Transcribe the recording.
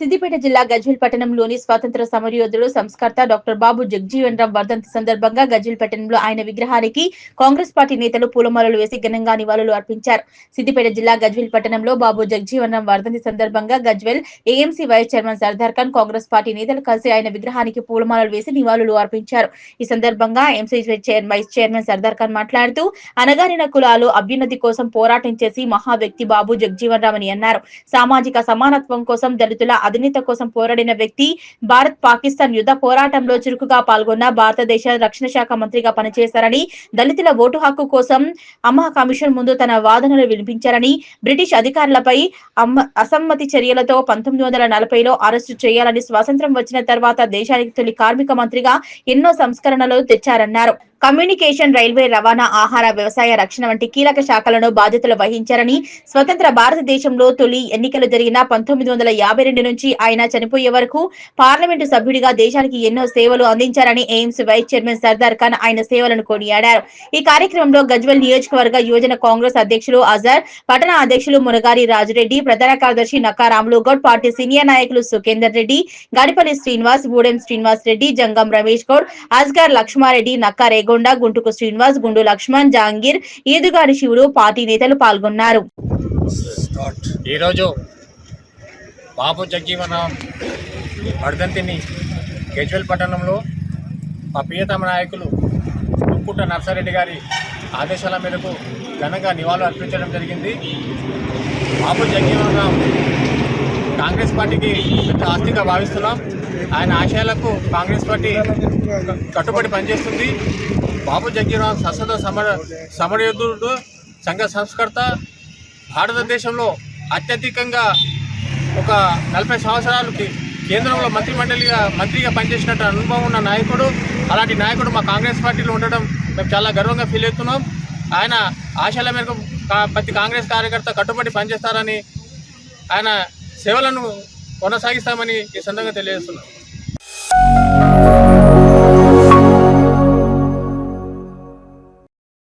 సిద్దిపేట జిల్లా గజ్వేల్ పట్టణంలోని స్వాతంత్ర సమరయోధుడు సంస్కర్త డాక్టర్ బాబు జగ్జీవన్ రామ్ వర్ధంతి సందర్భంగా గజ్వేల్ పట్టణంలో ఆయన విగ్రహానికి కాంగ్రెస్ పార్టీ నేతలు పూలమాలలు వేసి ఘనంగా నివాళులు అర్పించారు. సిద్దిపేట జిల్లా గజ్వేల్ పట్టణంలో బాబు జగ్జీవన్ రామ్ వర్ధంతి సందర్భంగా Gajwel AMC vice chairman Sardar Khan Congress party నేతలు కలిసి ఆయన విగ్రహానికి పూలమాలలు వేసి నివాళులు అర్పించారు. ఈ సందర్భంగా MC vice chairman Sardar Khan మాట్లాడుతూ అనగారిన కులాలు అభ్యున్నతి కోసం పోరాటం చేసి మహా వ్యక్తి బాబు జగ్జీవన్ రామ్ అని అన్నారు. సామాజిక సమానత్వం కోసం దళితుల స్వాధీనత కోసం పోరాడిన వ్యక్తి భారత్ పాకిస్తాన్ యుద్ధ పోరాటంలో చురుకుగా పాల్గొన్న భారతదేశ రక్షణ శాఖ మంత్రిగా పనిచేశారని దళితుల ఓటు హక్కు కోసం అమ్మ కమిషన్ ముందు తన వాదనలు వినిపించారని బ్రిటిష్ అధికారులపై అమ్మ అసమ్మతి చర్యలతో పంతొమ్మిది వందల నలభైలో అరెస్టు చేయాలని స్వాతంత్రం వచ్చిన తర్వాత దేశానికి తొలి కార్మిక మంత్రిగా ఎన్నో సంస్కరణలు తెచ్చారన్నారు. కమ్యూనికేషన్ రైల్వే రవాణా ఆహార వ్యవసాయ రక్షణ వంటి కీలక శాఖలను బాధ్యతలు వహించారని స్వతంత్ర భారతదేశంలో తొలి ఎన్నికలు జరిగిన పంతొమ్మిది వందల యాభై రెండు నుంచి ఆయన చనిపోయే వరకు పార్లమెంటు సభ్యుడిగా దేశానికి ఎన్నో సేవలు అందించారని ఎయిమ్స్ వైస్ చైర్మన్ సర్దార్ ఖాన్ ఆయన సేవలను కొనియాడారు. ఈ కార్యక్రమంలో గజ్వల్ నియోజకవర్గ యువజన కాంగ్రెస్ అధ్యక్షులు అజర్ పట్టణ అధ్యక్షులు మునగారి రాజురెడ్డి ప్రధాన కార్యదర్శి నక్కా గౌడ్ పార్టీ సీనియర్ నాయకులు సుఖేందర్ రెడ్డి గాడిపల్లి శ్రీనివాస్ బూడెం శ్రీనివాస్ రెడ్డి జంగం రమేష్ గౌడ్ అజ్గర్ లక్ష్మారెడ్డి నక్కా రేగొండ గుంటుకు శ్రీనివాస్ గుండు లక్ష్మణ్ జాంగీర్ ఈదుగాడి శివుడు పార్టీ నేతలు పాల్గొన్నారు. ఈరోజు బాబు జగ్జీవన వర్ధంతిని గజ్వెల్ పట్టణంలో మా ప్రియతమ నాయకులు కుంకుట నర్సారెడ్డి గారి ఆదేశాల మేరకు ఘనంగా నివాళులు అర్పించడం జరిగింది. బాబు జగ్జీవన కాంగ్రెస్ పార్టీకి పెద్ద ఆస్తిగా భావిస్తున్నాం. ఆయన ఆశయాలకు కాంగ్రెస్ పార్టీ కట్టుబడి పనిచేస్తుంది. బాబు జగ్జీవనరామ్ సస్వత సమర సమరయోధుడు సంఘ సంస్కర్త. భారతదేశంలో అత్యధికంగా ఒక నలభై సంవత్సరాలకి కేంద్రంలో మంత్రిమండలిగా మంత్రిగా పనిచేసినట్టు అనుభవం ఉన్న నాయకుడు అలాంటి నాయకుడు మా కాంగ్రెస్ పార్టీలో ఉండడం మేము చాలా గర్వంగా ఫీల్ అవుతున్నాం. ఆయన ఆశల మేరకు కా- ప్రతి కాంగ్రెస్ కార్యకర్త కట్టుబడి పనిచేస్తారని ఆయన సేవలను కొనసాగిస్తామని ఈ సందర్భంగా తెలియజేస్తున్నాం.